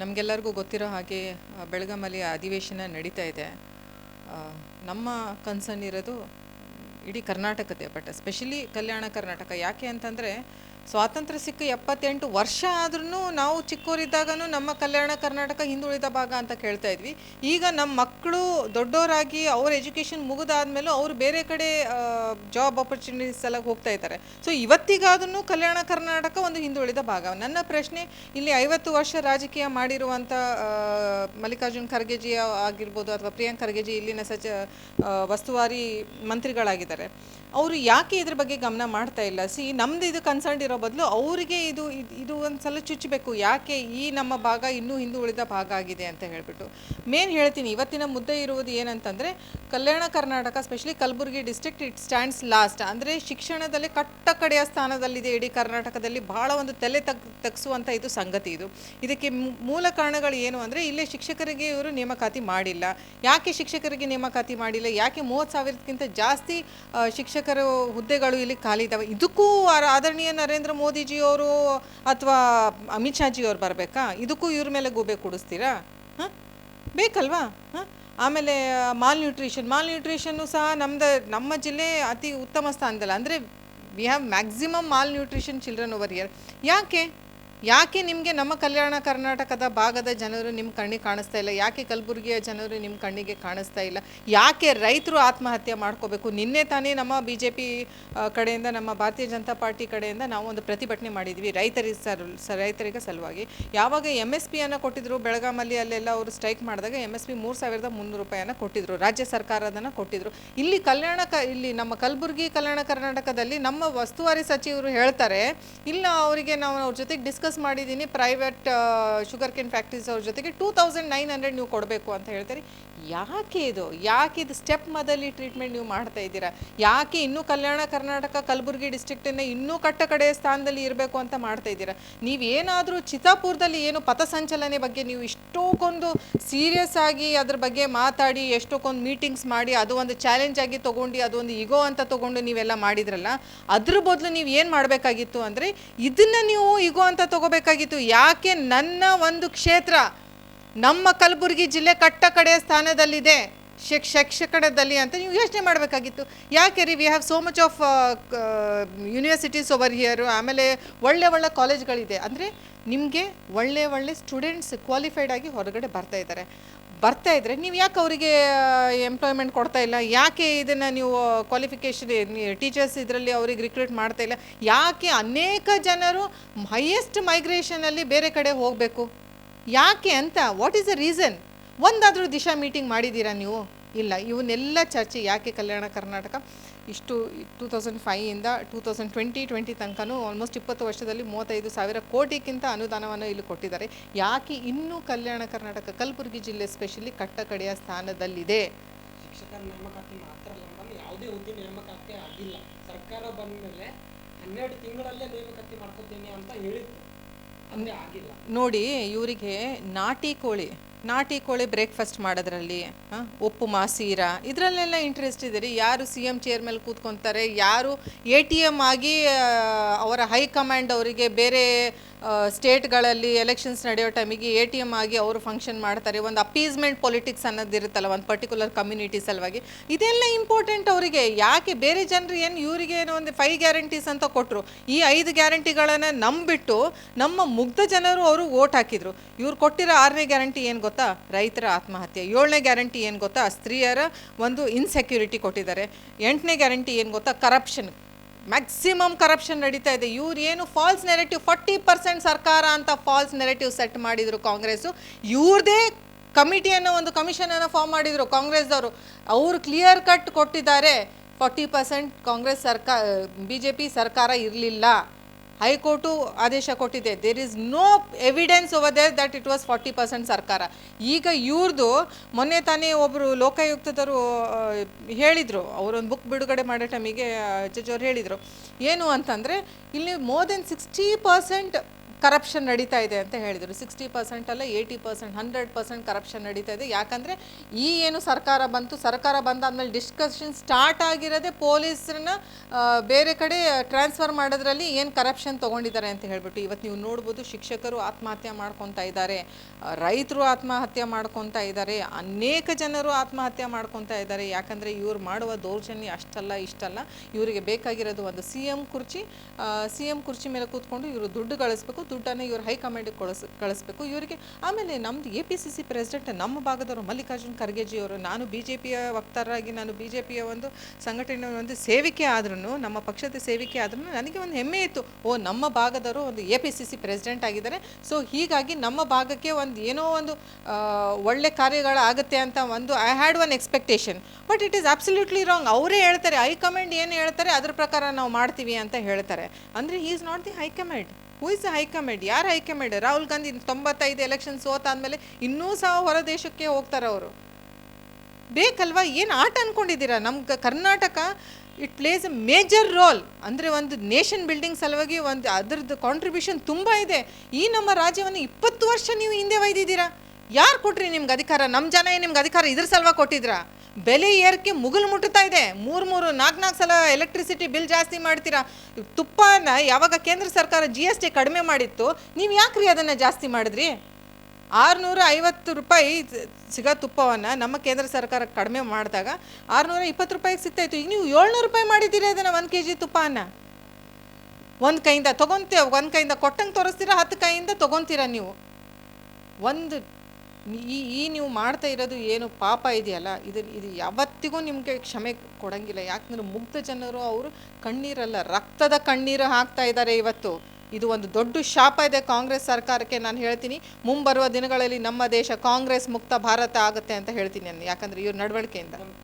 ನಮಗೆಲ್ಲರಿಗೂ ಗೊತ್ತಿರೋ ಹಾಗೆ ಬೆಳಗಾಮಲ್ಲಿ ಅಧಿವೇಶನ ನಡೀತಾ ಇದೆ. ನಮ್ಮ ಕನ್ಸರ್ನ್ ಇರೋದು ಇಡೀ ಕರ್ನಾಟಕದೇ ಬಟ್ ಸ್ಪೆಷಲಿ ಕಲ್ಯಾಣ ಕರ್ನಾಟಕ. ಯಾಕೆ ಅಂತಂದರೆ ಸ್ವಾತಂತ್ರ್ಯ ಸಿಕ್ಕ ಎಪ್ಪತ್ತೆಂಟು ವರ್ಷ ಆದ್ರೂ ನಾವು ಚಿಕ್ಕವರಿದ್ದಾಗನೂ ನಮ್ಮ ಕಲ್ಯಾಣ ಕರ್ನಾಟಕ ಹಿಂದುಳಿದ ಭಾಗ ಅಂತ ಕೇಳ್ತಾ ಇದ್ವಿ. ಈಗ ನಮ್ಮ ಮಕ್ಕಳು ದೊಡ್ಡವರಾಗಿ ಅವ್ರ ಎಜುಕೇಷನ್ ಮುಗಿದಾದ್ಮೇಲೂ ಅವರು ಬೇರೆ ಕಡೆ ಜಾಬ್ ಆಪರ್ಚುನಿಟೀಸ್ ಎಲ್ಲ ಹೋಗ್ತಾ ಇದ್ದಾರೆ. ಸೊ ಇವತ್ತಿಗಾದ್ರೂ ಕಲ್ಯಾಣ ಕರ್ನಾಟಕ ಒಂದು ಹಿಂದುಳಿದ ಭಾಗ. ನನ್ನ ಪ್ರಶ್ನೆ, ಇಲ್ಲಿ ಐವತ್ತು ವರ್ಷ ರಾಜಕೀಯ ಮಾಡಿರುವಂಥ ಮಲ್ಲಿಕಾರ್ಜುನ್ ಖರ್ಗೆಜಿ ಆಗಿರ್ಬೋದು ಅಥವಾ ಪ್ರಿಯಾಂಕ್ ಖರ್ಗೆಜಿ ಇಲ್ಲಿನ ಸಚ ವಸ್ತುವಾರಿ ಮಂತ್ರಿಗಳಾಗಿದ್ದಾರೆ. ಅವರು ಯಾಕೆ ಇದ್ರ ಬಗ್ಗೆ ಗಮನ ಮಾಡ್ತಾ ಇಲ್ಲ? ಸಿ ನಮ್ದು ಇದು ಕನ್ಸರ್ನ್ ಇರೋ ಬದಲು ಅವರಿಗೆ ಇದು ಇದ್- ಒಂದು ಸಲ ಚುಚ್ಚಬೇಕು ಯಾಕೆ ಈ ನಮ್ಮ ಭಾಗ ಇನ್ನೂ ಹಿಂದುಳಿದ ಭಾಗ ಆಗಿದೆ ಅಂತ ಹೇಳಿಬಿಟ್ಟು. ಮೇನ್ ಹೇಳ್ತೀನಿ, ಇವತ್ತಿನ ಮುದ್ದೆ ಇರುವುದು ಏನಂತಂದರೆ, Kalyana Karnataka specially Kalaburagi district it stands last ಅಂದರೆ ಶಿಕ್ಷಣದಲ್ಲಿ ಕಟ್ಟ ಕಡೆಯ ಸ್ಥಾನದಲ್ಲಿದೆ ಇಡೀ ಕರ್ನಾಟಕದಲ್ಲಿ ಬಹಳ ಒಂದು ತಲೆ ತಗ್ ತಗ್ಸುವಂಥ ಇದು ಸಂಗತಿ ಇದು. ಇದಕ್ಕೆ ಮೂಲ ಕಾರಣಗಳು ಏನು ಅಂದರೆ, ಇಲ್ಲೇ ಶಿಕ್ಷಕರಿಗೆ ಇವರು ನೇಮಕಾತಿ ಮಾಡಿಲ್ಲ. ಯಾಕೆ ಶಿಕ್ಷಕರಿಗೆ ನೇಮಕಾತಿ ಮಾಡಿಲ್ಲ? ಯಾಕೆ ಮೂವತ್ತು ಸಾವಿರಕ್ಕಿಂತ ಜಾಸ್ತಿ ಶಿಕ್ಷಕರು ಹುದ್ದೆಗಳು ಇಲ್ಲಿ ಖಾಲಿ ಇದ್ದಾವೆ ಇದಕ್ಕೂ ಆದರಣೀಯ ನರೇಂದ್ರ ಮೋದಿಜಿಯವರು ಅಥವಾ ಅಮಿತ್ ಶಾಜಿಯವ್ರು ಬರಬೇಕಾ? ಇದಕ್ಕೂ ಇವ್ರ ಮೇಲೆ ಗೂಬೆ ಕೊಡಿಸ್ತೀರಾ? ಹಾಂ? ಬೇಕಲ್ವಾ? ಹಾಂ? ಆಮೇಲೆ ಮಾಲ್ ನ್ಯೂಟ್ರಿಷನ್ ಮಾಲ್ ನ್ಯೂಟ್ರಿಷನ್ನು ಸಹ ನಮ್ಮದು ನಮ್ಮ ಜಿಲ್ಲೆ ಅತಿ ಉತ್ತಮ ಸ್ಥಾನದಲ್ಲ. ಅಂದರೆ we have maximum malnutrition children over here ಯಾಕೆ? ಯಾಕೆ ನಿಮಗೆ ನಮ್ಮ ಕಲ್ಯಾಣ ಕರ್ನಾಟಕದ ಭಾಗದ ಜನರು ನಿಮ್ಮ ಕಣ್ಣಿಗೆ ಕಾಣಿಸ್ತಾ ಇಲ್ಲ? ಯಾಕೆ ಕಲಬುರಗಿಯ ಜನರು ನಿಮ್ಮ ಕಣ್ಣಿಗೆ ಕಾಣಿಸ್ತಾ ಇಲ್ಲ? ಯಾಕೆ ರೈತರು ಆತ್ಮಹತ್ಯೆ ಮಾಡ್ಕೋಬೇಕು? ನಿನ್ನೆ ತಾನೇ ನಮ್ಮ ಬಿ ಜೆ ಪಿ ಕಡೆಯಿಂದ, ನಮ್ಮ ಭಾರತೀಯ ಜನತಾ ಪಾರ್ಟಿ ಕಡೆಯಿಂದ ನಾವು ಒಂದು ಪ್ರತಿಭಟನೆ ಮಾಡಿದ್ವಿ ರೈತರಿಗೆ ಸರ್ ರೈತರಿಗೆ ಸಲುವಾಗಿ. ಯಾವಾಗ ಎಂ ಎಸ್ ಪಿಯನ್ನು ಕೊಟ್ಟಿದ್ರು ಬೆಳಗಾಮಲ್ಲಿ ಅಲ್ಲೆಲ್ಲ ಅವರು ಸ್ಟ್ರೈಕ್ ಮಾಡಿದಾಗ ಎಂ ಎಸ್ ಪಿ ಮೂರು ಸಾವಿರದ ಮುನ್ನೂರು ರೂಪಾಯಿಯನ್ನು ಕೊಟ್ಟಿದ್ರು. ರಾಜ್ಯ ಸರ್ಕಾರ ಅದನ್ನು ಕೊಟ್ಟಿದ್ರು. ಇಲ್ಲಿ ಕಲ್ಯಾಣ ಕ, ಇಲ್ಲಿ ನಮ್ಮ ಕಲಬುರಗಿ ಕಲ್ಯಾಣ ಕರ್ನಾಟಕದಲ್ಲಿ ನಮ್ಮ ಉಸ್ತುವಾರಿ ಸಚಿವರು ಹೇಳ್ತಾರೆ, ಇಲ್ಲ ಅವರಿಗೆ ನಾವು ಅವ್ರ ಜೊತೆಗೆ ಡಿಸ್ಕಸ್ ಮಾಡಿದ್ದೀನಿ. ಪ್ರೈವೇಟ್ ಶುಗರ್ ಕೇನ್ ಫ್ಯಾಕ್ಟ್ರೀಸ್ ಅವ್ರ ಜೊತೆಗೆ ಟೂ ತೌಸಂಡ್ ನೈನ್ ಹಂಡ್ರೆಡ್ ನೀವು ಕೊಡಬೇಕು ಅಂತ ಹೇಳ್ತಾರೆ. ಯಾಕೆ ಇದು? ಯಾಕೆ ಇದು ಸ್ಟೆಪ್ ಮದಲ್ಲಿ ಟ್ರೀಟ್ಮೆಂಟ್ ನೀವು ಮಾಡ್ತಾ ಇದ್ದೀರಾ? ಯಾಕೆ ಇನ್ನೂ ಕಲ್ಯಾಣ ಕರ್ನಾಟಕ, ಕಲಬುರಗಿ ಡಿಸ್ಟ್ರಿಕ್ಟನ್ನ ಇನ್ನೂ ಕಟ್ಟ ಕಡೆಯ ಸ್ಥಾನದಲ್ಲಿ ಇರಬೇಕು ಅಂತ ಮಾಡ್ತಾ ಇದ್ದೀರಾ? ನೀವೇನಾದರೂ ಚಿತ್ತಾಪುರದಲ್ಲಿ ಏನು ಪಥಸಂಚಲನೆ ಬಗ್ಗೆ ನೀವು ಇಷ್ಟೊಂದು ಸೀರಿಯಸ್ ಆಗಿ ಅದ್ರ ಬಗ್ಗೆ ಮಾತಾಡಿ, ಎಷ್ಟೊಂದು ಮೀಟಿಂಗ್ಸ್ ಮಾಡಿ, ಅದು ಒಂದು ಚಾಲೆಂಜ್ ಆಗಿ ತೊಗೊಂಡು, ಅದು ಒಂದು ಇಗೋ ಅಂತ ತೊಗೊಂಡು ನೀವೆಲ್ಲ ಮಾಡಿದ್ರಲ್ಲ, ಅದ್ರ ಬದಲು ನೀವು ಏನು ಮಾಡಬೇಕಾಗಿತ್ತು ಅಂದರೆ, ಇದನ್ನು ನೀವು ಇಗೋ ಅಂತ ತಗೋಬೇಕಾಗಿತ್ತು. ಯಾಕೆ ನನ್ನ ಒಂದು ಕ್ಷೇತ್ರ ನಮ್ಮ ಕಲಬುರಗಿ ಜಿಲ್ಲೆ ಕಟ್ಟ ಕಡೆಯ ಸ್ಥಾನದಲ್ಲಿದೆ, ಶಿಕ್ ಶಿಕ್ಷಕದಲ್ಲಿ ಅಂತ ನೀವು ಯೋಚನೆ ಮಾಡಬೇಕಾಗಿತ್ತು. ಯಾಕೆ ರೀ we have so much of universities over here ಆಮೇಲೆ ಒಳ್ಳೆ ಒಳ್ಳೆ ಕಾಲೇಜ್ಗಳಿದೆ ಅಂದರೆ ನಿಮಗೆ ಒಳ್ಳೆ ಒಳ್ಳೆ ಸ್ಟೂಡೆಂಟ್ಸ್ ಕ್ವಾಲಿಫೈಡ್ ಆಗಿ ಹೊರಗಡೆ ಬರ್ತಾ ಇದ್ದಾರೆ. ಬರ್ತಾ ಇದ್ರೆ ನೀವು ಯಾಕೆ ಅವರಿಗೆ ಎಂಪ್ಲಾಯ್ಮೆಂಟ್ ಕೊಡ್ತಾ ಇಲ್ಲ? ಯಾಕೆ ಇದನ್ನು ನೀವು ಕ್ವಾಲಿಫಿಕೇಷನ್ ಟೀಚರ್ಸ್ ಇದರಲ್ಲಿ ಅವ್ರಿಗೆ ರಿಕ್ರೂಟ್ ಮಾಡ್ತಾ ಇಲ್ಲ? ಯಾಕೆ ಅನೇಕ ಜನರು ಹೈಯೆಸ್ಟ್ ಮೈಗ್ರೇಷನಲ್ಲಿ ಬೇರೆ ಕಡೆ ಹೋಗಬೇಕು? ಯಾಕೆ ಅಂತ ವಾಟ್ ಈಸ್ ದ ರೀಸನ್ ಒಂದಾದರೂ ದಿಶಾ ಮೀಟಿಂಗ್ ಮಾಡಿದ್ದೀರಾ ನೀವು? ಇಲ್ಲ, ಇವನ್ನೆಲ್ಲ ಚರ್ಚೆ ಯಾಕೆ ಕಲ್ಯಾಣ ಕರ್ನಾಟಕ? ಇಷ್ಟು ಟೂ ತೌಸಂಡ್ ಫೈಯಿಂದ ಟೂ ತೌಸಂಡ್ ಟ್ವೆಂಟಿ ಟ್ವೆಂಟಿ ತನಕನೂ ಆಲ್ಮೋಸ್ಟ್ ಇಪ್ಪತ್ತು ವರ್ಷದಲ್ಲಿ ಮೂವತ್ತೈದು ಸಾವಿರ ಕೋಟಿಗಿಂತ ಅನುದಾನವನ್ನು ಇಲ್ಲಿ ಕೊಟ್ಟಿದ್ದಾರೆ. ಯಾಕೆ ಇನ್ನೂ ಕಲ್ಯಾಣ ಕರ್ನಾಟಕ ಕಲಬುರಗಿ ಜಿಲ್ಲೆ ಸ್ಪೆಷಲಿ ಕಟ್ಟಕಡೆಯ ಸ್ಥಾನದಲ್ಲಿದೆ? ಶಿಕ್ಷಕರ ನೇಮಕಾತಿ ಮಾತ್ರ ಅಲ್ಲ ಮೇಡಮ್ ಯಾವುದೇ ಹುದ್ದೆ ನೇಮಕಾತಿ ಆಗಿಲ್ಲ. ಸರ್ಕಾರ ಬಂದ ಮೇಲೆ ಹನ್ನೆರಡು ತಿಂಗಳಲ್ಲೇ ನೇಮಕಾತಿ ಮಾಡ್ಕೋತೀನಿ ಅಂತ ಹೇಳಿತ್ತು ಅದೇ ಆಗಿಲ್ಲ. ನೋಡಿ ಇವರಿಗೆ ನಾಟಿ ಕೋಳಿ ನಾಟಿ ಕೋಳಿ ಬ್ರೇಕ್ಫಾಸ್ಟ್ ಮಾಡೋದ್ರಲ್ಲಿ ಉಪ್ಪು, ಮಾಸೀರ, ಇದರಲ್ಲೆಲ್ಲ ಇಂಟ್ರೆಸ್ಟ್ ಇದೆ ರೀ ಯಾರು ಸಿ ಎಂ ಚೇರ್ ಮೇಲೆ ಕೂತ್ಕೊತಾರೆ, ಯಾರು ಎ ಟಿ ಎಂ ಆಗಿ ಅವರ ಹೈಕಮಾಂಡ್ ಅವರಿಗೆ ಬೇರೆ ಸ್ಟೇಟ್ಗಳಲ್ಲಿ ಎಲೆಕ್ಷನ್ಸ್ ನಡೆಯೋ ಟೈಮಿಗೆ ಎ ಟಿ ಎಂ ಆಗಿ ಅವರು ಫಂಕ್ಷನ್ ಮಾಡ್ತಾರೆ. ಒಂದು ಅಪೀಸ್ಮೆಂಟ್ ಪೊಲಿಟಿಕ್ಸ್ ಅನ್ನೋದಿರುತ್ತಲ್ಲ, ಒಂದು ಪರ್ಟಿಕ್ಯುಲರ್ ಕಮ್ಯುನಿಟಿ ಸಲುವಾಗಿ. ಇದೆಲ್ಲ ಇಂಪಾರ್ಟೆಂಟ್ ಅವರಿಗೆ. ಯಾಕೆ ಬೇರೆ ಜನರು ಏನು ಇವರಿಗೆ ಏನೋ ಒಂದು ಫೈವ್ ಗ್ಯಾರಂಟೀಸ್ ಅಂತ ಕೊಟ್ಟರು ಈ ಐದು ಗ್ಯಾರಂಟಿಗಳನ್ನು ನಂಬಿಟ್ಟು ನಮ್ಮ ಮುಗ್ಧ ಜನರು ಅವರು ಓಟ್ ಹಾಕಿದ್ರು. ಇವ್ರು ಕೊಟ್ಟಿರೋ ಆರನೇ ಗ್ಯಾರಂಟಿ ಏನು ಗೊತ್ತಾ? ರೈತರ ಆತ್ಮಹತ್ಯೆ. ಏಳನೇ ಗ್ಯಾರಂಟಿ ಏನು ಗೊತ್ತಾ? ಸ್ತ್ರೀಯರ ಒಂದು ಇನ್ಸೆಕ್ಯೂರಿಟಿ ಕೊಟ್ಟಿದ್ದಾರೆ. ಎಂಟನೇ ಗ್ಯಾರಂಟಿ ಏನು ಗೊತ್ತಾ? ಕರಪ್ಷನ್ ಮ್ಯಾಕ್ಸಿಮಮ್ ಕರಪ್ಷನ್ ನಡೀತಾ ಇದೆ. ಇವ್ರು ಏನು ಫಾಲ್ಸ್ ನೆರೆಟಿವ್ ಫಾರ್ಟಿ ಪರ್ಸೆಂಟ್ ಸರ್ಕಾರ ಅಂತ ಫಾಲ್ಸ್ ನೆರೆಟಿವ್ ಸೆಟ್ ಮಾಡಿದರು ಕಾಂಗ್ರೆಸ್ಸು. ಇವ್ರದೇ ಕಮಿಟಿಯನ್ನು ಒಂದು ಕಮಿಷನನ್ನು ಫಾರ್ಮ್ ಮಾಡಿದರು ಕಾಂಗ್ರೆಸ್ದವರು. ಅವರು ಕ್ಲಿಯರ್ ಕಟ್ ಕೊಟ್ಟಿದ್ದಾರೆ. ಫಾರ್ಟಿ ಪರ್ಸೆಂಟ್ ಕಾಂಗ್ರೆಸ್ ಸರ್ಕಾರ ಬಿ ಜೆ ಪಿ ಸರ್ಕಾರ ಇರಲಿಲ್ಲ. ಹೈಕೋರ್ಟು ಆದೇಶ ಕೊಟ್ಟಿದೆ. There is no evidence over there that it was forty percent ಸರ್ಕಾರ. ಈಗ ಇವ್ರದ್ದು ಮೊನ್ನೆ ತಾನೇ ಒಬ್ಬರು ಲೋಕಾಯುಕ್ತದರು ಹೇಳಿದರು. ಅವರೊಂದು ಬುಕ್ ಬಿಡುಗಡೆ ಮಾಡೋ ಟೈಮಿಗೆ ಜಡ್ಜ್ ಅವ್ರು ಹೇಳಿದರು. ಏನು ಅಂತಂದರೆ, ಇಲ್ಲಿ more than sixty percent corruption ನಡೀತಾ ಇದೆ ಅಂತ ಹೇಳಿದರು. ಸಿಕ್ಸ್ಟಿ ಪರ್ಸೆಂಟ್ ಅಲ್ಲ eighty percent hundred percent corruption ನಡೀತಾ ಇದೆ. ಯಾಕಂದರೆ ಈ ಏನು ಸರ್ಕಾರ ಬಂತು, ಸರ್ಕಾರ ಬಂದಾದ್ಮೇಲೆ ಡಿಸ್ಕಷನ್ ಸ್ಟಾರ್ಟ್ ಆಗಿರೋದೆ ಪೊಲೀಸರನ್ನ ಬೇರೆ ಕಡೆ ಟ್ರಾನ್ಸ್ಫರ್ ಮಾಡೋದ್ರಲ್ಲಿ ಏನು ಕರಪ್ಷನ್ ತೊಗೊಂಡಿದ್ದಾರೆ ಅಂತ ಹೇಳಿಬಿಟ್ಟು ಇವತ್ತು ನೀವು ನೋಡ್ಬೋದು ಶಿಕ್ಷಕರು ಆತ್ಮಹತ್ಯೆ ಮಾಡ್ಕೊತಾ ಇದ್ದಾರೆ ರೈತರು ಆತ್ಮಹತ್ಯೆ ಮಾಡ್ಕೊತಾ ಇದ್ದಾರೆ, ಅನೇಕ ಜನರು ಆತ್ಮಹತ್ಯೆ ಮಾಡ್ಕೊತಾ ಇದ್ದಾರೆ. ಯಾಕಂದರೆ ಇವ್ರು ಮಾಡುವ ದೌರ್ಜನ್ಯ ಅಷ್ಟಲ್ಲ, ಇಷ್ಟಲ್ಲ. ಇವರಿಗೆ ಬೇಕಾಗಿರೋದು ಒಂದು ಸಿ ಎಂ ಕುರ್ಚಿ ಸಿ ಎಂ ಕುರ್ಚಿ ಮೇಲೆ ಕೂತ್ಕೊಂಡು ಇವರು ದುಡ್ಡು ಗಳಿಸ್ಬೇಕು ದುಡ್ಡನ್ನು ಇವರು ಹೈಕಮಾಂಡಿಗೆ ಕಳಿಸ್, ಕಳಿಸ್ಬೇಕು. ಇವರಿಗೆ ಆಮೇಲೆ ನಮ್ದು A P C C president ನಮ್ಮ ಭಾಗದವರು ಮಲ್ಲಿಕಾರ್ಜುನ್ ಖರ್ಗೆಜಿಯವರು ನಾನು ಬಿ ಜೆ ಪಿಯ ವಕ್ತಾರರಾಗಿ ನಾನು ಬಿ ಜೆ ಪಿಯ ಒಂದು ಸಂಘಟನೆ, ಒಂದು ಸೇವಿಕೆ ಆದ್ರೂ ನಮ್ಮ ಪಕ್ಷದ ಸೇವಿಕೆ ಆದ್ರೂ ನನಗೆ ಒಂದು ಹೆಮ್ಮೆ ಇತ್ತು. ಓ, ನಮ್ಮ ಭಾಗದವರು ಒಂದು A P C C president ಆಗಿದ್ದಾರೆ. ಸೊ ಹೀಗಾಗಿ ನಮ್ಮ ಭಾಗಕ್ಕೆ ಒಂದು ಏನೋ ಒಂದು ಒಳ್ಳೆ ಕಾರ್ಯಗಳಾಗುತ್ತೆ ಅಂತ ಒಂದು I had one expectation but it is absolutely wrong ಅವರೇ ಹೇಳ್ತಾರೆ ಹೈಕಮಾಂಡ್ ಏನು ಹೇಳ್ತಾರೆ, ಅದ್ರ ಪ್ರಕಾರ ನಾವು ಮಾಡ್ತೀವಿ ಅಂತ ಹೇಳ್ತಾರೆ. ಅಂದರೆ he is not the high command who is high command ಯಾರು ಹೈಕಮಾಂಡ್ ರಾಹುಲ್ ಗಾಂಧಿ ತೊಂಬತ್ತೈದು ಎಲೆಕ್ಷನ್ ಸೋತಾದ್ಮೇಲೆ ಇನ್ನೂ ಸಹ ಹೊರ ದೇಶಕ್ಕೆ ಹೋಗ್ತಾರೆ ಅವರು. ಬೇಕಲ್ವಾ? ಏನು ಆಟ ಅನ್ಕೊಂಡಿದ್ದೀರಾ? ನಮ್ಮ Karnataka it place a major role ಅಂದರೆ ಒಂದು ನೇಷನ್ ಬಿಲ್ಡಿಂಗ್ ಸಲುವಾಗಿ ಒಂದು ಅದರದ್ದು ಕಾಂಟ್ರಿಬ್ಯೂಷನ್ ತುಂಬ ಇದೆ. ಈ ನಮ್ಮ ರಾಜ್ಯವನ್ನು ಇಪ್ಪತ್ತು ವರ್ಷ ನೀವು ಹಿಂದೆ ಒಯ್ದಿದ್ದೀರಾ? ಯಾರು ಕೊಟ್ರಿ ನಿಮ್ಗೆ ಅಧಿಕಾರ? ನಮ್ಮ ಜನ ನಿಮ್ಗೆ ಅಧಿಕಾರ ಇದ್ರ ಸಲುವಾಗಿ ಕೊಟ್ಟಿದ್ರಾ? ಬೆಲೆ ಏರಿಕೆ ಮುಗುಲು ಮುಟ್ಟುತ್ತಾ ಇದೆ. ಮೂರು ಮೂರು ನಾಲ್ಕು ನಾಲ್ಕು ಸಲ ಎಲೆಕ್ಟ್ರಿಸಿಟಿ ಬಿಲ್ ಜಾಸ್ತಿ ಮಾಡ್ತೀರಾ? ತುಪ್ಪನ ಯಾವಾಗ ಕೇಂದ್ರ ಸರ್ಕಾರ ಜಿ ಎಸ್ ಟಿ ಕಡಿಮೆ ಮಾಡಿತ್ತು, ನೀವು ಯಾಕ್ರಿ ಅದನ್ನು ಜಾಸ್ತಿ ಮಾಡಿದ್ರಿ? ಆರುನೂರ ಐವತ್ತು ರೂಪಾಯಿ ಸಿಗೋ ತುಪ್ಪವನ್ನು ನಮ್ಮ ಕೇಂದ್ರ ಸರ್ಕಾರ ಕಡಿಮೆ ಮಾಡಿದಾಗ ಆರುನೂರ ಇಪ್ಪತ್ತು ರೂಪಾಯಿಗೆ ಸಿಗ್ತಾಯಿತ್ತು. ಈಗ ನೀವು ಏಳ್ನೂರು ರೂಪಾಯಿ ಮಾಡಿದ್ದೀರಿ ಅದನ್ನು ಒಂದು ಕೆ ಜಿ ತುಪ್ಪನ ಒಂದು ಕೈಯಿಂದ ತೊಗೊತೀರ ಒಂದು ಕೈಯಿಂದ ಕೊಟ್ಟಂಗೆ ತೋರಿಸ್ತೀರಾ, ಹತ್ತು ಕೈಯಿಂದ ತೊಗೊತೀರಾ ನೀವು? ಒಂದು ಈ ಈ ನೀವು ಮಾಡ್ತಾ ಇರೋದು ಏನು ಪಾಪ ಇದೆಯಲ್ಲ? ಇದು ಇದು ಯಾವತ್ತಿಗೂ ನಿಮಗೆ ಕ್ಷಮೆ ಕೊಡಂಗಿಲ್ಲ. ಯಾಕಂದ್ರೆ ಮುಗ್ಧ ಜನರು ಅವರು ಕಣ್ಣೀರಲ್ಲ, ರಕ್ತದ ಕಣ್ಣೀರು ಹಾಕ್ತಾ ಇದ್ದಾರೆ ಇವತ್ತು. ಇದು ಒಂದು ದೊಡ್ಡ ಶಾಪ ಇದೆ ಕಾಂಗ್ರೆಸ್ ಸರ್ಕಾರಕ್ಕೆ. ನಾನು ಹೇಳ್ತೀನಿ, ಮುಂಬರುವ ದಿನಗಳಲ್ಲಿ ನಮ್ಮ ದೇಶ ಕಾಂಗ್ರೆಸ್ ಮುಕ್ತ ಭಾರತ ಆಗುತ್ತೆ ಅಂತ ಹೇಳ್ತೀನಿ ನಾನು. ಯಾಕಂದ್ರೆ ಇವ್ರ ನಡವಳಿಕೆಯಿಂದ.